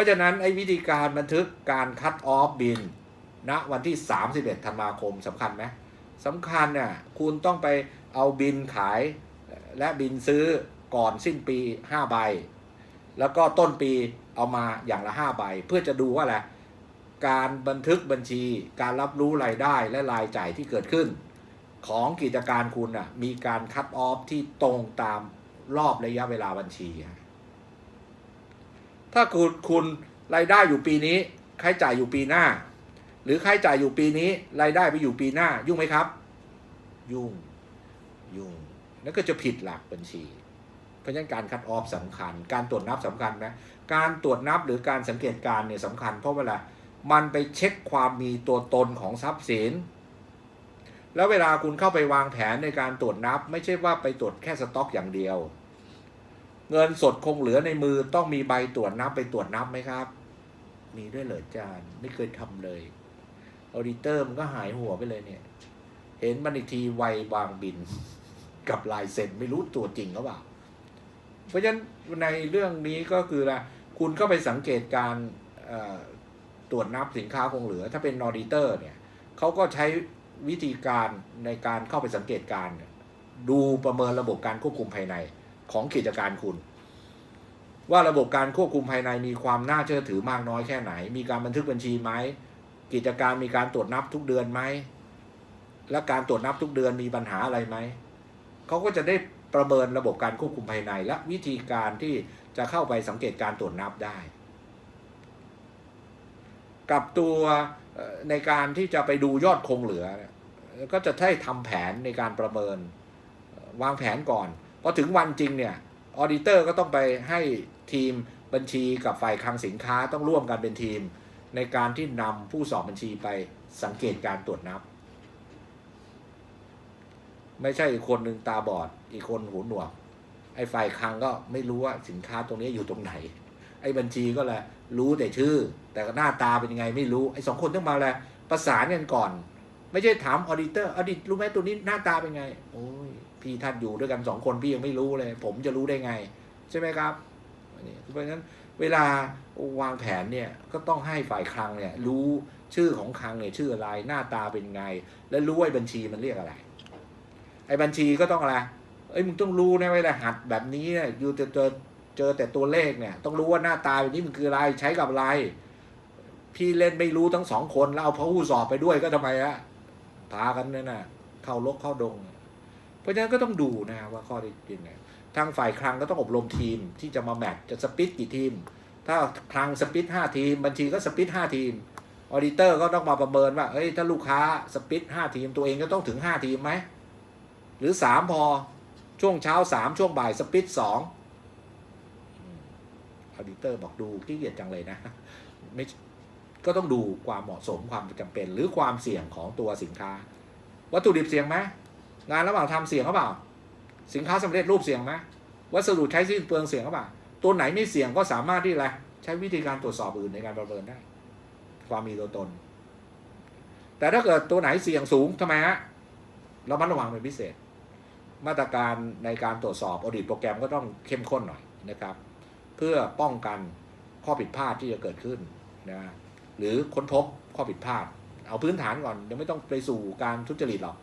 ราะฉะนั้นไอ้วิธีการบันทึกการคัดออฟบินณวันที่ 31ธันวาคมสำคัญไหมสำคัญน่ะคุณต้องไปเอาบินขายและบินซื้อก่อนสิ้นปี 5 ใบ แล้วก็ต้นปีเอามาอย่างละ 5 ใบ เพื่อจะดูว่าอะไรการบันทึกบัญชี การรับรู้รายได้และรายจ่ายที่เกิดขึ้น ของกิจการคุณน่ะมีการคัดออฟที่ตรงตามรอบระยะเวลาบัญชีฮะ ถ้าคุณคุณรายได้อยู่ปีนี้ค่าใช้จ่ายอยู่ปีหน้า หรือค่าใช้จ่ายอยู่ปีนี้รายได้ไปอยู่ปีหน้า ยุ่งไหมครับ ยุ่งยุ่งนั่นก็จะผิดหลักบัญชี เพราะฉะนั้นการคัดออฟสำคัญ การตรวจนับสำคัญไหมการตรวจนับหรือการสังเกตการเนี่ยสำคัญ เพราะเวลามันไปเช็คความมีตัวตนของทรัพย์สิน แล้วเวลาคุณเข้าไปวางแผนในการตรวจนับ ไม่ใช่ว่าไปตรวจแค่สต็อกอย่างเดียว เงินสดคงเหลือในมือต้องมีใบตรวจนับไปตรวจนับไหมครับ มีด้วยเหรอจารย์ไม่เคยทำเลยออดิเตอร์มันก็หายหัวไปเลยเนี่ย เห็นมันอีกทีไววางบิน กับลายเซ็นไม่รู้ตัวจริงหรือเปล่า เพราะฉะนั้นในเรื่องนี้ก็คือละคุณก็ไปสังเกตการตรวจนับสินค้าคงเหลือ ถ้าเป็นออดิเตอร์เนี่ยเขาก็ใช้วิธีการในการเข้าไปสังเกตการ ดูประเมินระบบการควบคุมภายใน ของกิจการคุณ ว่าระบบการควบคุมภายในมีความน่าเชื่อถือมากน้อยแค่ไหน มีการบันทึกบัญชีไหมกิจการมีการตรวจนับทุกเดือนไหมและการตรวจนับทุกเดือนมีปัญหาอะไรไหมเขาก็จะได้ประเมินระบบการควบคุมภายใน และวิธีการที่จะเข้าไปสังเกตการตรวจนับได้ กับตัวในการที่จะไปดูยอดคงเหลือ ก็จะได้ทำแผนในการประเมิน วางแผนก่อน พอถึงวันจริงเนี่ยออดิเตอร์ก็ต้องไปให้ทีมบัญชีกับฝ่ายคลังสินค้าต้องร่วมกันเป็นทีม ในการที่นำผู้สอบบัญชีไปสังเกตการตรวจนับ ไม่ใช่อีกคนหนึ่งตาบอด อีกคนหูหนวก ไอ้ฝ่ายคลังก็ไม่รู้ว่าสินค้าตรงนี้อยู่ตรงไหน ไอ้บัญชีก็แหละรู้แต่ชื่อ แต่หน้าตาเป็นยังไงไม่รู้ไอ้สองคนต้องมาแหละประสานกันก่อน ไม่ใช่ถามออดิเตอร์ออดิตรู้ไหมตัวนี้หน้าตาเป็นไง โอ้ยพี่ท่านอยู่ด้วยกันสองคนพี่ยังไม่รู้เลย ผมจะรู้ได้ไง ใช่ไหมครับอันนี้เพราะฉะนั้นเวลาวางแผนเนี่ยก็ต้องให้ฝ่ายคลังเนี่ยรู้ชื่อของคลังเนี่ยชื่ออะไรหน้าตาเป็นไง และรู้ว่าไอ้บัญชีมันเรียกอะไร ไอ้บัญชีก็ต้องอะไรเอ้ยมึงต้องรู้นะเวลาหัดแบบนี้เนี่ยอยู่จะเจอเจอแต่ตัวเลขเนี่ย ต้องรู้ว่าหน้าตาแบบนี้มันคืออะไรใช้กับอะไร พี่เล่นไม่รู้ทั้งสองคนแล้วเอาพหูสอบไปด้วยก็ทำไมอะ พากันเนี่ยนะเข้าลกเข้าดง เพราะฉะนั้นก็ต้องดูนะว่าข้อที่จริงเนี่ยทางฝ่ายคลังก็ต้องอบรมทีมที่จะมาแมทจะสปิตกี่ทีม ถ้าคลังสปิตห้าทีม บัญชีก็สปิตห้าทีมออดิเตอร์ก็ต้องมาประเมินว่าเอ้ยถ้าลูกค้าสปิตห้าทีมตัวเองก็ต้องถึงห้าทีมไหมหรือสามพอช่วงเช้าสามช่วงบ่ายสปิตสองออดิเตอร์บอกดูขี้เกียจจังเลยนะไม่ ก็ต้องดูความเหมาะสมความจำเป็น หรือความเสี่ยงของตัวสินค้า วัตถุดิบเสี่ยงไหมงานระหว่างทำเสี่ยงหรือเปล่า สินค้าสำเร็จรูปเสี่ยงไหมวัสดุใช้สิ้นเปลืองเสี่ยงหรือเปล่าตัวไหนไม่เสี่ยงก็สามารถที่อะไรใช้วิธีการตรวจสอบอื่นในการประเมินได้ ความมีตัวตน แต่ถ้าเกิดตัวไหนเสี่ยงสูงทำไมฮะเรามัดระวังเป็นพิเศษ มาตรการในการตรวจสอบอดีตโปรแกรมก็ต้องเข้มข้นหน่อยนะครับ เพื่อป้องกันข้อผิดพลาดที่จะเกิดขึ้นนะ หรือค้นพบข้อผิดพลาด เอาพื้นฐานก่อนยังไม่ต้องไปสู่การทุจริตหรอก